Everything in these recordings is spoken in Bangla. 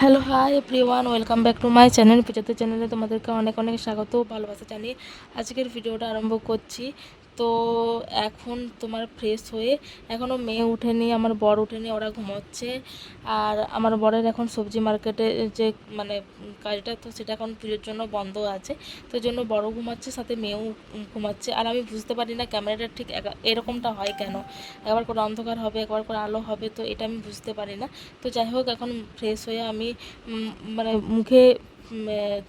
Hello hi everyone welcome back to my channel পিজাতে চ্যানেলে তোমাদেরকে অনেক অনেক স্বাগত ভালোবাসা জানিয়ে আজকের ভিডিওটা আরম্ভ করছি। তো এখন তোমার ফ্রেশ হয়ে এখনও মেয়ে উঠেনি, আমার বর উঠেনি, ওরা ঘুমোচ্ছে। আর আমার বরের এখন সবজি মার্কেটে যে মানে কাজটা, তো সেটা এখন পুজোর জন্য বন্ধ আছে। তো জন্য বড় ঘুমাচ্ছে, সাথে মেয়েও ঘুমাচ্ছে। আর আমি বুঝতে পারি না ক্যামেরাটা ঠিক এরকমটা হয় কেন? একবার করে অন্ধকার হবে, একবার করে আলো হবে, তো এটা আমি বুঝতে পারি না। তো যাই হোক, এখন ফ্রেশ হয়ে আমি মানে মুখে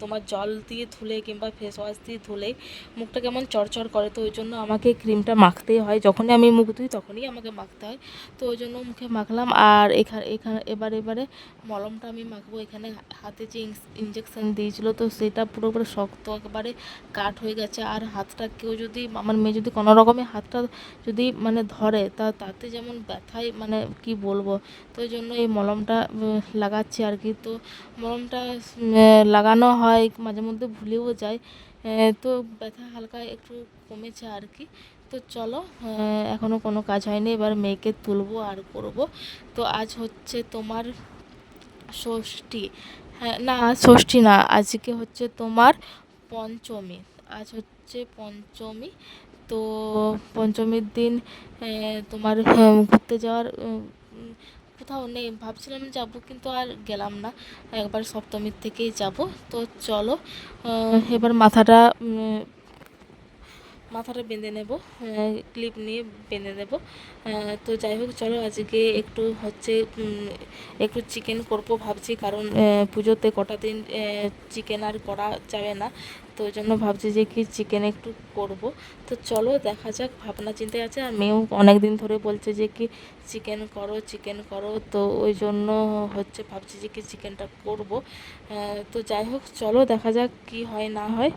তোমার জল দিয়ে ধুলে কিংবা ফেস ওয়াশ দিয়ে ধুলেই মুখটা কেমন চড়চড় করে, তো ওই জন্য আমাকে ক্রিমটা মাখতেই হয়। যখনই আমি মুখ ধুই তখনই আমাকে মাখতে হয়, তো ওই জন্য মুখে মাখলাম। আর এখানে এখানে, এবার, এবারে মলমটা আমি মাখবো। এখানে হাতে যে ইঞ্জেকশন দিয়েছিল, তো সেটা পুরোপুরি শক্ত একেবারে কাট হয়ে গেছে। আর হাতটা কেউ যদি, আমার মেয়ে যদি কোনো রকমে হাতটা যদি মানে ধরে, তা, তাতে যেমন ব্যথায় মানে কি বলব? তো ওই জন্য এই মলমটা লাগাচ্ছি আর কি। তো মলমটা লাগানো হয় মাঝে মধ্যে ভুলেও যায় তো ব্যথা হালকা একটু কমেছে আর কি। তো চলো আহ, এখনও কোনো কাজ হয়নি এবার মেয়েকে তুলবো আর করব। তো আজ হচ্ছে তোমার ষষ্ঠী। হ্যাঁ না ষষ্ঠী না আজকে হচ্ছে তোমার পঞ্চমী। আজ হচ্ছে পঞ্চমী। তো পঞ্চমীর দিন তোমার ঘুরতে যাওয়ার কোথাও নেই, ভাবছিলাম যাব কিন্তু আর গেলাম না। একবার সপ্তমীর থেকেই যাব। তো চলো এবার মাথাটা মাথাটা বেঁধে নেব ক্লিপ নিয়ে বেঁধে দেব তো যাই হোক, চলো আজকে একটু হচ্ছে একটু চিকেন করব ভাবছি, কারণ পুজোতে কটা দিন চিকেন আর করা যাবে না। তো ওই জন্য ভাবছি যে কি চিকেন একটু করব। তো চলো, দেখা যাক, ভাবনা চিন্তায় আছে। আর মেয়েও অনেক দিন ধরে বলছে যে কি চিকেন করো চিকেন করো। তো ওই জন্য হচ্ছে ভাবছি যে কি চিকেনটা করব। তো যাই হোক, চলো, দেখা যাক কি হয়, না হয়।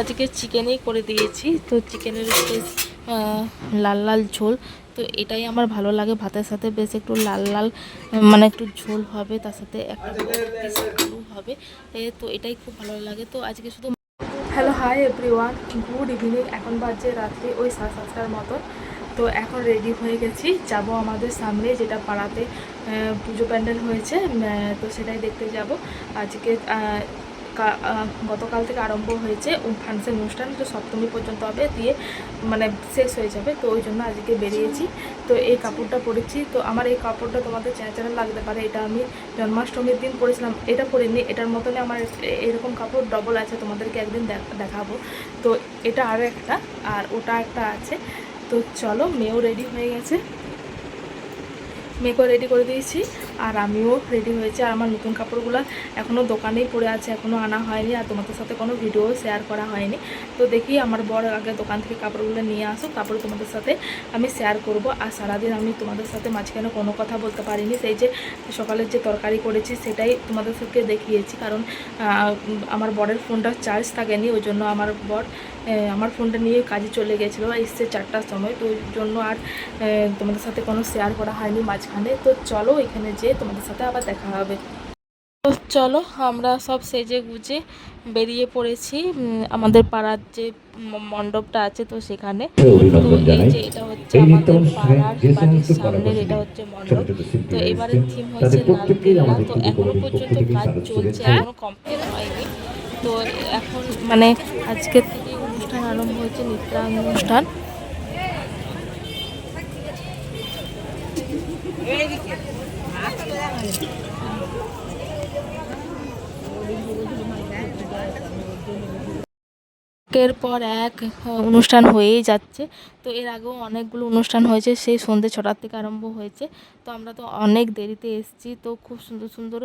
আজকে চিকেনেই করে দিয়েছি। তো চিকেনের বেশ লাল লাল ঝোল। তো এটাই আমার ভালো লাগে। ভাতের সাথে বেশ একটু লাল লাল মানে একটু ঝোল হবে, তার সাথে একটা আলু হবে। তো এটাই খুব ভালো লাগে। তো আজকে শুধু hello hi everyone good evening এখন বাজে রাত্রি ওই সাড়ে সাতটার মতো তো এখন রেডি হয়ে গেছি। যাব আমাদের সামনে, যেটা পাড়াতে পুজো প্যান্ডেল হয়েছে। তো সেটাই দেখতে যাব। আজকে গতকাল থেকে আরম্ভ হয়েছে ফাংশন অনুষ্ঠান। তো সপ্তমী পর্যন্ত হবে, দিয়ে মানে শেষ হয়ে যাবে। তো ওই জন্য আজকে বেরিয়েছি। তো এই কাপড়টা পরেছি। তো আমার এই কাপড়টা তোমাদের চ্যানেল লাগতে পারে। এটা আমি জন্মাষ্টমীর দিন পরেছিলাম। এটা পরিনি। এটার মতনই আমার এরকম কাপড় ডবল আছে। তোমাদেরকে একদিন দেখ- দেখাবো। তো এটা আরও একটা, আর ওটা একটা আছে। তো চলো, মেয়েও রেডি হয়ে গেছে। মেয়েকেও রেডি করে দিয়েছি। আর আমিও রেডি হয়েছি আর আমার নতুন কাপড়গুলো এখনও দোকানেই পড়ে আছে এখনও আনা হয়নি আর তোমাদের সাথে কোনো ভিডিও শেয়ার করা হয়নি। তো দেখি আমার বর আগে দোকান থেকে কাপড়গুলো নিয়ে আসুক, তারপরে তোমাদের সাথে আমি শেয়ার করব। আর সারাদিন আমি তোমাদের সাথে মাঝখানে কোনো কথা বলতে পারিনি, সেই যে সকালের যে তরকারি করেছি সেটাই তোমাদের সাথে দেখিয়েছি। কারণ আমার বরের ফোনটা চার্জ থাকেনি, ওই জন্য আমার বর আমার ফোনটা নিয়ে কাজে চলে গেছিল এসছে চারটার সময়। তো ওই জন্য আর তোমাদের সাথে কোনো শেয়ার করা হয়নি মাঝখানে। তো চলো এখানে যেয়ে তোমাদের সাথে আবার দেখা হবে। তো চলো আমরা সব সেজে গুজে বেরিয়ে পড়েছি। আমাদের পাড়ার যে মণ্ডপটা আছে তো সেখানে। এটা হচ্ছে আমাদের পাড়ার বাড়ির সামনের এটা হচ্ছে মণ্ডপ। তো এবারে থিম হয়েছে তো এখনও পর্যন্ত কাজ চলছে এখনও কমপ্লিট হয়নি। তো এখন মানে আজকে থেকে অনুষ্ঠান আরম্ভ হয়েছে নৃত্যানুষ্ঠান একের পর এক অনুষ্ঠান হয়েই যাচ্ছে। তো এর আগেও অনেকগুলো অনুষ্ঠান হয়েছে, সেই সন্ধ্যে ছটার থেকে আরম্ভ হয়েছে। তো আমরা তো অনেক দেরিতে এসেছি। তো খুব সুন্দর সুন্দর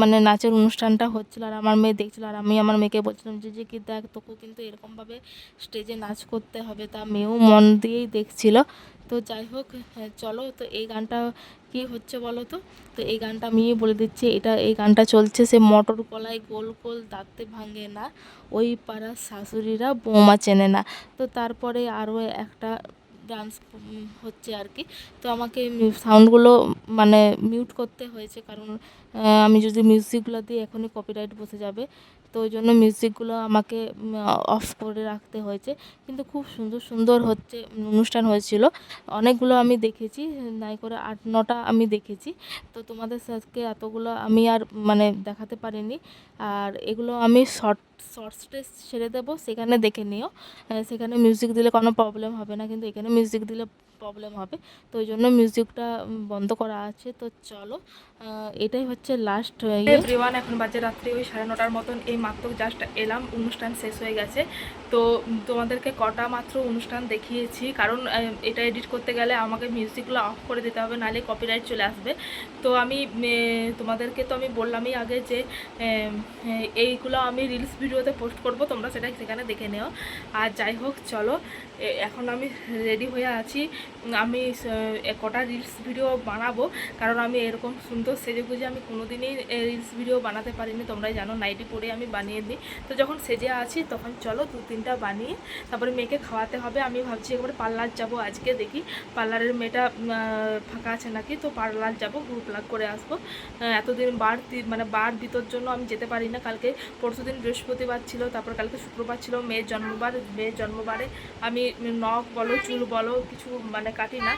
মানে নাচের অনুষ্ঠানটা হচ্ছিল। আর আমার মেয়ে দেখছিল, আর আমি আমার মেয়েকে বলছিলাম, যে যে, কি দেখ, তোকে কিন্তু এরকমভাবে স্টেজে নাচ করতে হবে। তা মেয়েও মন দিয়েই দেখছিল। তো যাই হোক হ্যাঁ, চলো তো এই গানটা কি হচ্ছে বলো তো? তো এই গানটা আমি বলে দিচ্ছি এটা এই গানটা চলছে সে মটর কলাই গোল গোল দাঁতে ভাঙে না ওই পাড়ার শাশুড়িরা বৌমা চেনে না। তো তারপরে আরও একটা ডান্স হচ্ছে আর কি। তো আমাকে সাউন্ডগুলো মানে মিউট করতে হয়েছে কারণ আমি যদি মিউজিকগুলো দিই এখনই কপিরাইট বসে যাবে তো ওই জন্য মিউজিকগুলো আমাকে অফ করে রাখতে হয়েছে। কিন্তু খুব সুন্দর সুন্দর হচ্ছে অনুষ্ঠান হয়েছিল। অনেকগুলো আমি দেখেছি, নাই করে আট, নটা আমি দেখেছি। তো তোমাদের আজকে এতগুলো আমি আর মানে দেখাতে পারিনি। আর এগুলো আমি শর্ট শর্টসে ছেড়ে দেবো, সেখানে দেখে নিও। সেখানে মিউজিক দিলে কোনো প্রবলেম হবে না, কিন্তু এখানে মিউজিক দিলে প্রবলেম হবে। তো ওই জন্য মিউজিকটা বন্ধ করা আছে। তো চলো এটাই হচ্ছে লাস্ট এভরিওয়ান এখন বাজে রাত্রি ওই সাড়ে নটার মতন, এই মাত্র জাস্ট এলাম, অনুষ্ঠান শেষ হয়ে গেছে। তো তোমাদেরকে কটা মাত্র অনুষ্ঠান দেখিয়েছি, কারণ এটা এডিট করতে গেলে আমাকে মিউজিকগুলো অফ করে দিতে হবে, নাহলে কপিরাইট চলে আসবে। তো আমি তোমাদেরকে তো আমি বললামই আগে যে এইগুলো আমি রিলস ভিডিওতে পোস্ট করব, তোমরা সেটা সেখানে দেখে নিও। আর যাই হোক, চলো এখন আমি রেডি হয়ে আছি। আমি কটা রিলস ভিডিও বানাবো, কারণ আমি এরকম সুন্দর সেজে গুজে আমি কোনোদিনই রিলস ভিডিও বানাতে পারিনি, তোমরাই জানো নাইটি পরে আমি বানিয়ে দিই। তো যখন সেজে আছি তখন চলো দু তিনটা বানিয়ে তারপরে মেয়েকে খাওয়াতে হবে। আমি ভাবছি একবার পার্লার যাব আজকে দেখি। পার্লারের মেয়েটা ফাঁকা আছে নাকি? তো পার্লার যাব গ্রুপ লাগ করে আসব। এতদিন বার মানে বার দিতর জন্য আমি যেতে পারি না। কালকে পরশু দিন বৃহস্পতিবার ছিল, তারপর কালকে শুক্রবার ছিল, মেয়ের জন্মবার, মেয়ের জন্মবারে আমি নখ বলো, চুল বলো, কিছু মানে কাটি না।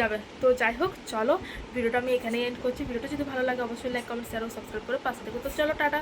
যাবে। তো যাই হোক, চলো, ভিডিওটা আমি এখানে এন্ড করছি। ভিডিওটা যদি ভালো লাগে, অবশ্যই লাইক কমেন্ট শেয়ার ও সাবস্ক্রাইব করে পাশে দেখো তো চলো, টাটা।